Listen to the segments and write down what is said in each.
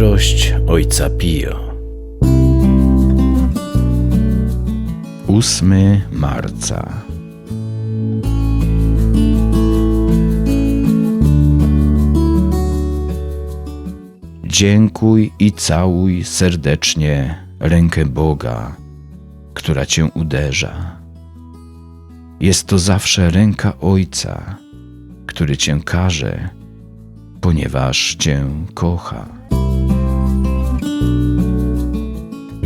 Mądrość Ojca Pio. 8 marca. Dziękuj i całuj serdecznie rękę Boga, która cię uderza. Jest to zawsze ręka Ojca, który cię karze, ponieważ cię kocha.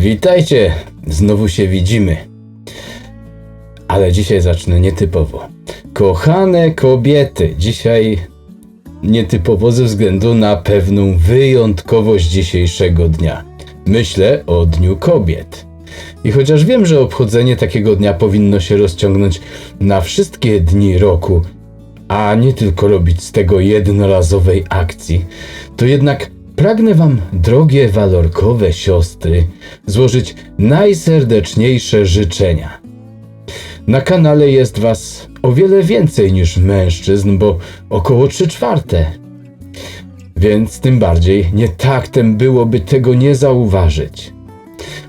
Witajcie, znowu się widzimy. Ale dzisiaj zacznę nietypowo. Kochane kobiety, dzisiaj nietypowo ze względu na pewną wyjątkowość dzisiejszego dnia. Myślę o Dniu Kobiet. I chociaż wiem, że obchodzenie takiego dnia powinno się rozciągnąć na wszystkie dni roku, a nie tylko robić z tego jednorazowej akcji, to jednak pragnę Wam, drogie walorkowe siostry, złożyć najserdeczniejsze życzenia. Na kanale jest Was o wiele więcej niż mężczyzn, bo około 3 czwarte. Więc tym bardziej nie taktem byłoby tego nie zauważyć.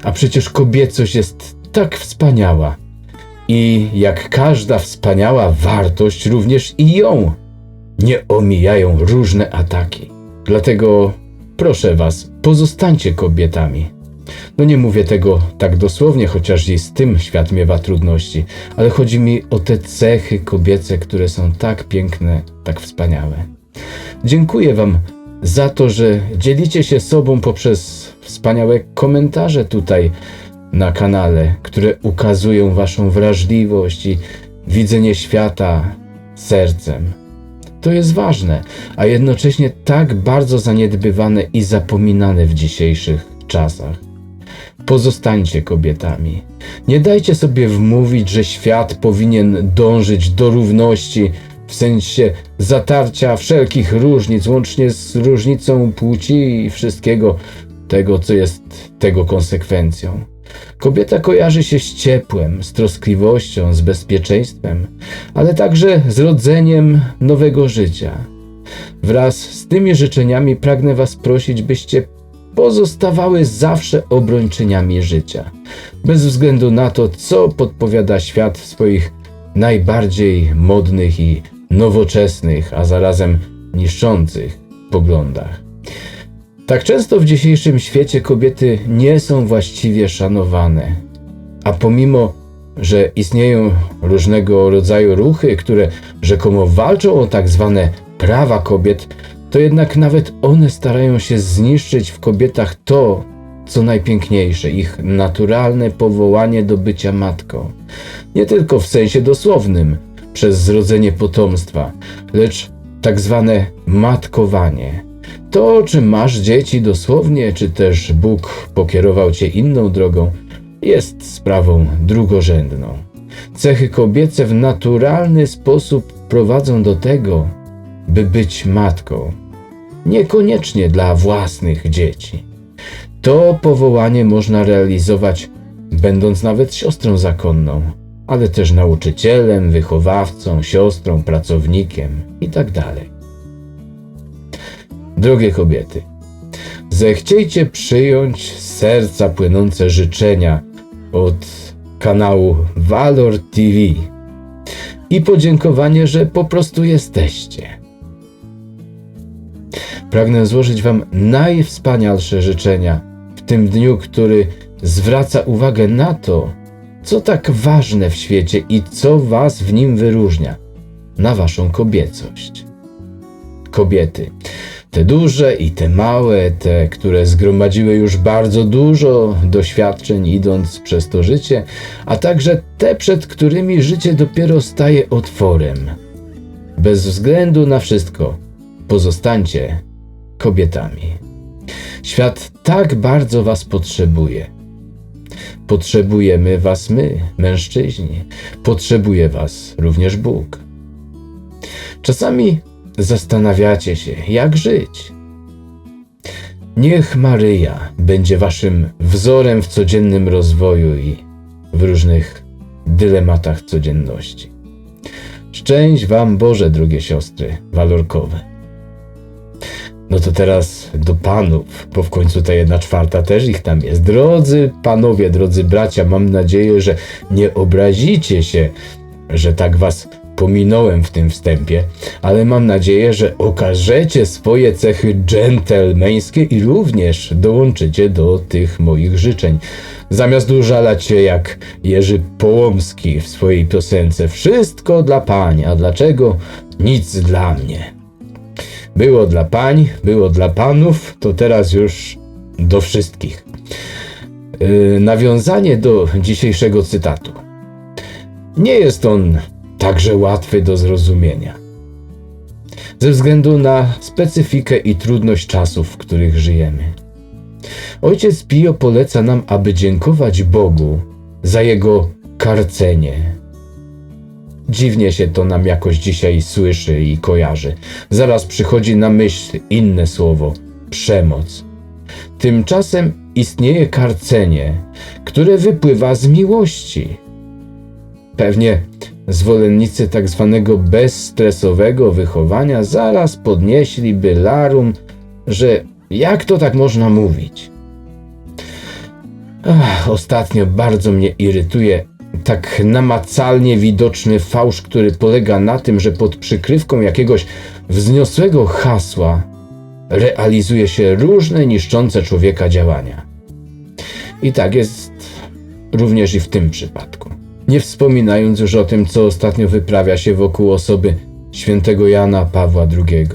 A przecież kobiecość jest tak wspaniała. I jak każda wspaniała wartość, również i ją nie omijają różne ataki. Dlatego proszę Was, pozostańcie kobietami. No nie mówię tego tak dosłownie, chociaż i z tym świat miewa trudności, ale chodzi mi o te cechy kobiece, które są tak piękne, tak wspaniałe. Dziękuję Wam za to, że dzielicie się sobą poprzez wspaniałe komentarze tutaj na kanale, które ukazują Waszą wrażliwość i widzenie świata sercem. To jest ważne, a jednocześnie tak bardzo zaniedbywane i zapominane w dzisiejszych czasach. Pozostańcie kobietami. Nie dajcie sobie wmówić, że świat powinien dążyć do równości w sensie zatarcia wszelkich różnic, łącznie z różnicą płci i wszystkiego tego, co jest tego konsekwencją. Kobieta kojarzy się z ciepłem, z troskliwością, z bezpieczeństwem, ale także z rodzeniem nowego życia. Wraz z tymi życzeniami pragnę Was prosić, byście pozostawały zawsze obrończyniami życia, bez względu na to, co podpowiada świat w swoich najbardziej modnych i nowoczesnych, a zarazem niszczących poglądach. Tak często w dzisiejszym świecie kobiety nie są właściwie szanowane, a pomimo, że istnieją różnego rodzaju ruchy, które rzekomo walczą o tak zwane prawa kobiet, to jednak nawet one starają się zniszczyć w kobietach to, co najpiękniejsze, ich naturalne powołanie do bycia matką. Nie tylko w sensie dosłownym, przez zrodzenie potomstwa, lecz tak zwane matkowanie. To, czy masz dzieci dosłownie, czy też Bóg pokierował cię inną drogą, jest sprawą drugorzędną. Cechy kobiece w naturalny sposób prowadzą do tego, by być matką, niekoniecznie dla własnych dzieci. To powołanie można realizować, będąc nawet siostrą zakonną, ale też nauczycielem, wychowawcą, siostrą, pracownikiem itd. Drogie kobiety, zechciejcie przyjąć z serca płynące życzenia od kanału Valor TV i podziękowanie, że po prostu jesteście. Pragnę złożyć Wam najwspanialsze życzenia w tym dniu, który zwraca uwagę na to, co tak ważne w świecie i co Was w nim wyróżnia na Waszą kobiecość. Kobiety, te duże i te małe, te, które zgromadziły już bardzo dużo doświadczeń idąc przez to życie, a także te, przed którymi życie dopiero staje otworem. Bez względu na wszystko, pozostańcie kobietami. Świat tak bardzo Was potrzebuje. Potrzebujemy Was my, mężczyźni. Potrzebuje Was również Bóg. Czasami zastanawiacie się, jak żyć. Niech Maryja będzie Waszym wzorem w codziennym rozwoju i w różnych dylematach codzienności. Szczęść Wam Boże, drogie siostry walorkowe. No to teraz do panów, bo w końcu ta jedna czwarta też ich tam jest. Drodzy panowie, drodzy bracia, mam nadzieję, że nie obrazicie się, że tak was pominąłem w tym wstępie, ale mam nadzieję, że okażecie swoje cechy dżentelmeńskie i również dołączycie do tych moich życzeń. Zamiast użalać się jak Jerzy Połomski w swojej piosence Wszystko dla pani, a dlaczego? Nic dla mnie. Było dla pań, było dla panów, to teraz już do wszystkich. Yy, nawiązanie do dzisiejszego cytatu. Nie jest on także łatwy do zrozumienia. Ze względu na specyfikę i trudność czasów, w których żyjemy. Ojciec Pio poleca nam, aby dziękować Bogu za jego karcenie. Dziwnie się to nam jakoś dzisiaj słyszy i kojarzy. Zaraz przychodzi na myśl inne słowo przemoc. Tymczasem istnieje karcenie, które wypływa z miłości. Pewnie zwolennicy tak zwanego bezstresowego wychowania zaraz podnieśliby larum, że jak to tak można mówić? Ach, ostatnio bardzo mnie irytuje tak namacalnie widoczny fałsz, który polega na tym, że pod przykrywką jakiegoś wzniosłego hasła realizuje się różne niszczące człowieka działania. I tak jest również i w tym przypadku. Nie wspominając już o tym, co ostatnio wyprawia się wokół osoby świętego Jana Pawła II.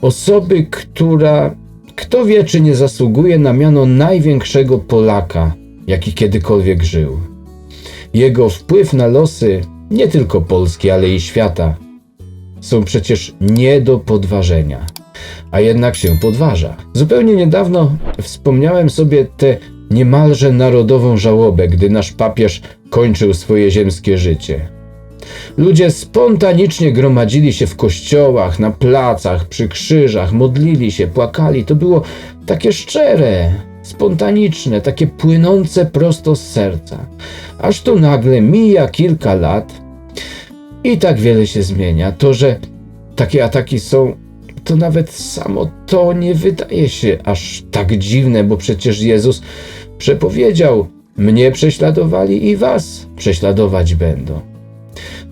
Osoby, która kto wie, czy nie zasługuje na miano największego Polaka, jaki kiedykolwiek żył. Jego wpływ na losy nie tylko Polski, ale i świata są przecież nie do podważenia. A jednak się podważa. Zupełnie niedawno wspomniałem sobie tę niemalże narodową żałobę, gdy nasz papież kończył swoje ziemskie życie. Ludzie spontanicznie gromadzili się w kościołach, na placach, przy krzyżach, modlili się, płakali. To było takie szczere, spontaniczne, takie płynące prosto z serca. Aż tu nagle mija kilka lat i tak wiele się zmienia. To, że takie ataki są, to nawet samo to nie wydaje się aż tak dziwne, bo przecież Jezus przepowiedział: Mnie prześladowali i was prześladować będą.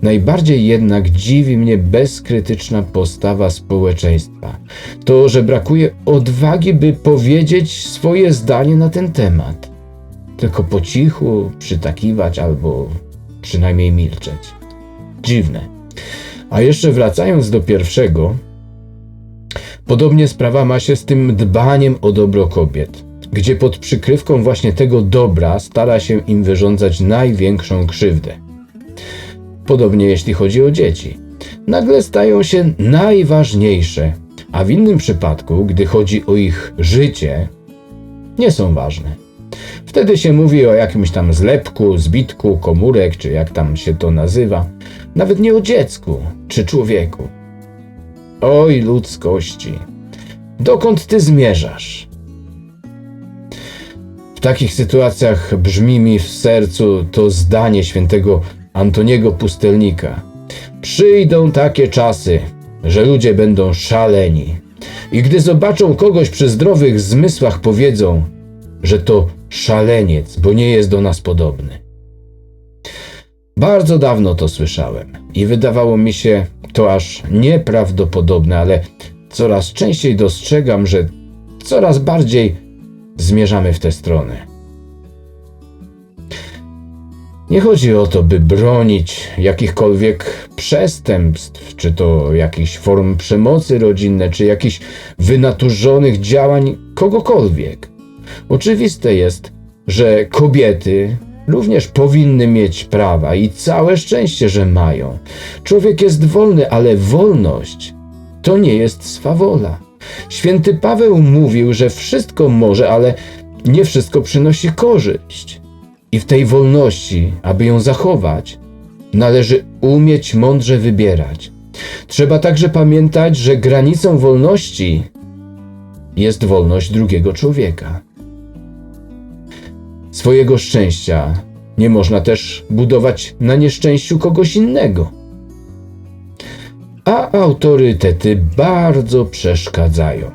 Najbardziej jednak dziwi mnie bezkrytyczna postawa społeczeństwa. To, że brakuje odwagi, by powiedzieć swoje zdanie na ten temat. Tylko po cichu przytakiwać albo przynajmniej milczeć. Dziwne. A jeszcze wracając do pierwszego, podobnie sprawa ma się z tym dbaniem o dobro kobiet, gdzie pod przykrywką właśnie tego dobra stara się im wyrządzać największą krzywdę. Podobnie jeśli chodzi o dzieci. Nagle stają się najważniejsze, a w innym przypadku, gdy chodzi o ich życie, nie są ważne. Wtedy się mówi o jakimś tam zlepku, zbitku, komórek, czy jak tam się to nazywa. Nawet nie o dziecku czy człowieku. Oj, ludzkości, dokąd ty zmierzasz? W takich sytuacjach brzmi mi w sercu to zdanie świętego Antoniego Pustelnika. Przyjdą takie czasy, że ludzie będą szaleni. I gdy zobaczą kogoś przy zdrowych zmysłach, powiedzą, że to szaleniec, bo nie jest do nas podobny. Bardzo dawno to słyszałem i wydawało mi się to aż nieprawdopodobne, ale coraz częściej dostrzegam, że coraz bardziej zmierzamy w tę stronę. Nie chodzi o to, by bronić jakichkolwiek przestępstw, czy to jakichś form przemocy rodzinnej, czy jakichś wynaturzonych działań kogokolwiek. Oczywiste jest, że kobiety również powinny mieć prawa i całe szczęście, że mają. Człowiek jest wolny, ale wolność to nie jest swawola. Święty Paweł mówił, że wszystko może, ale nie wszystko przynosi korzyść. I w tej wolności, aby ją zachować, należy umieć mądrze wybierać. Trzeba także pamiętać, że granicą wolności jest wolność drugiego człowieka. Swojego szczęścia nie można też budować na nieszczęściu kogoś innego. A autorytety bardzo przeszkadzają.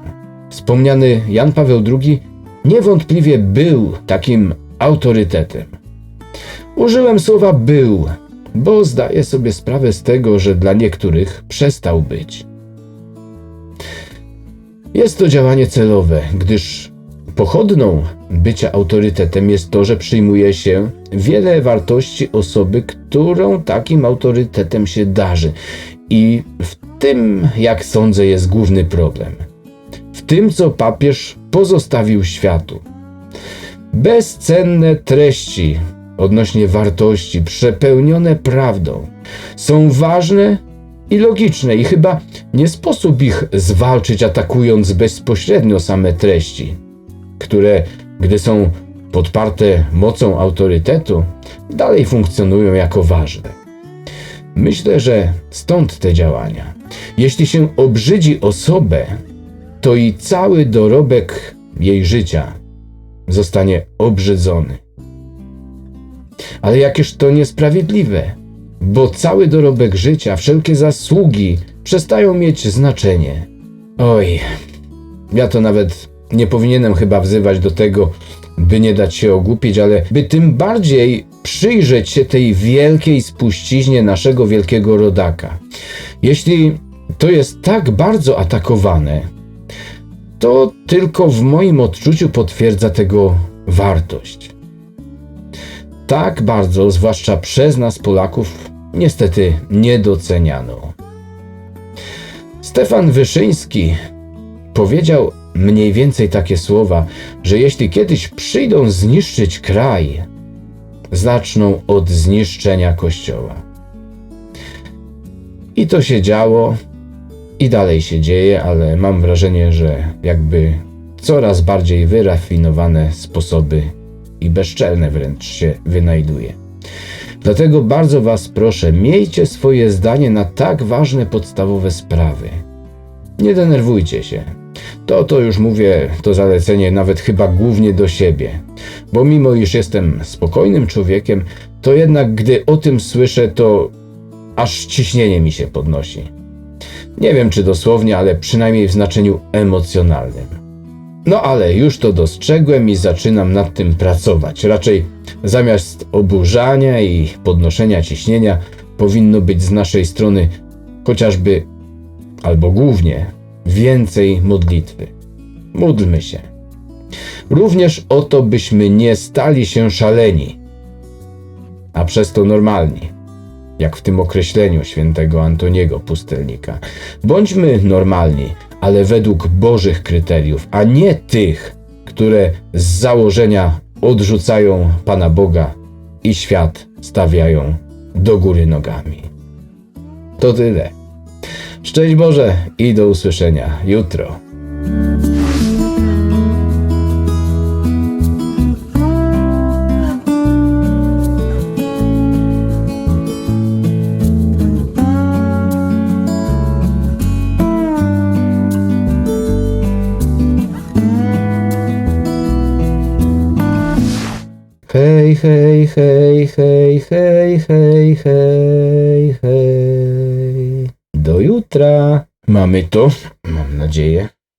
Wspomniany Jan Paweł II niewątpliwie był takim autorytetem. Użyłem słowa był, bo zdaję sobie sprawę z tego, że dla niektórych przestał być. Jest to działanie celowe, gdyż pochodną bycia autorytetem jest to, że przyjmuje się wiele wartości osoby, którą takim autorytetem się darzy. I w tym, jak sądzę, jest główny problem. W tym, co papież pozostawił światu. Bezcenne treści odnośnie wartości, przepełnione prawdą, są ważne i logiczne, i chyba nie sposób ich zwalczyć, atakując bezpośrednio same treści, które, gdy są podparte mocą autorytetu, dalej funkcjonują jako ważne. Myślę, że stąd te działania. Jeśli się obrzydzi osobę, to i cały dorobek jej życia zostanie obrzydzony. Ale jakież to niesprawiedliwe, bo cały dorobek życia, wszelkie zasługi przestają mieć znaczenie. Oj, ja to nawet nie powinienem chyba wzywać do tego, by nie dać się ogłupić, ale by tym bardziej przyjrzeć się tej wielkiej spuściźnie naszego wielkiego rodaka. Jeśli to jest tak bardzo atakowane, to tylko w moim odczuciu potwierdza tego wartość. Tak bardzo, zwłaszcza przez nas Polaków, niestety nie doceniano. Stefan Wyszyński powiedział mniej więcej takie słowa, że jeśli kiedyś przyjdą zniszczyć kraj, zaczną od zniszczenia kościoła. I to się działo, i dalej się dzieje, ale mam wrażenie, że jakby coraz bardziej wyrafinowane sposoby i bezczelne wręcz się wynajduje. Dlatego bardzo Was proszę, miejcie swoje zdanie na tak ważne podstawowe sprawy. Nie denerwujcie się. To, to już mówię, to zalecenie nawet chyba głównie do siebie. Bo mimo iż jestem spokojnym człowiekiem, to jednak gdy o tym słyszę, to aż ciśnienie mi się podnosi. Nie wiem czy dosłownie, ale przynajmniej w znaczeniu emocjonalnym. No ale już to dostrzegłem i zaczynam nad tym pracować. Raczej zamiast oburzania i podnoszenia ciśnienia powinno być z naszej strony chociażby albo głównie więcej modlitwy. Módlmy się. Również o to, byśmy nie stali się szaleni, a przez to normalni, jak w tym określeniu świętego Antoniego Pustelnika. Bądźmy normalni, ale według Bożych kryteriów, a nie tych, które z założenia odrzucają Pana Boga i świat stawiają do góry nogami. To tyle. Szczęść Boże i do usłyszenia jutro. Hej, hej, hej, hej, hej, hej, hej, hej. Jutra. Mamy to, mam nadzieję.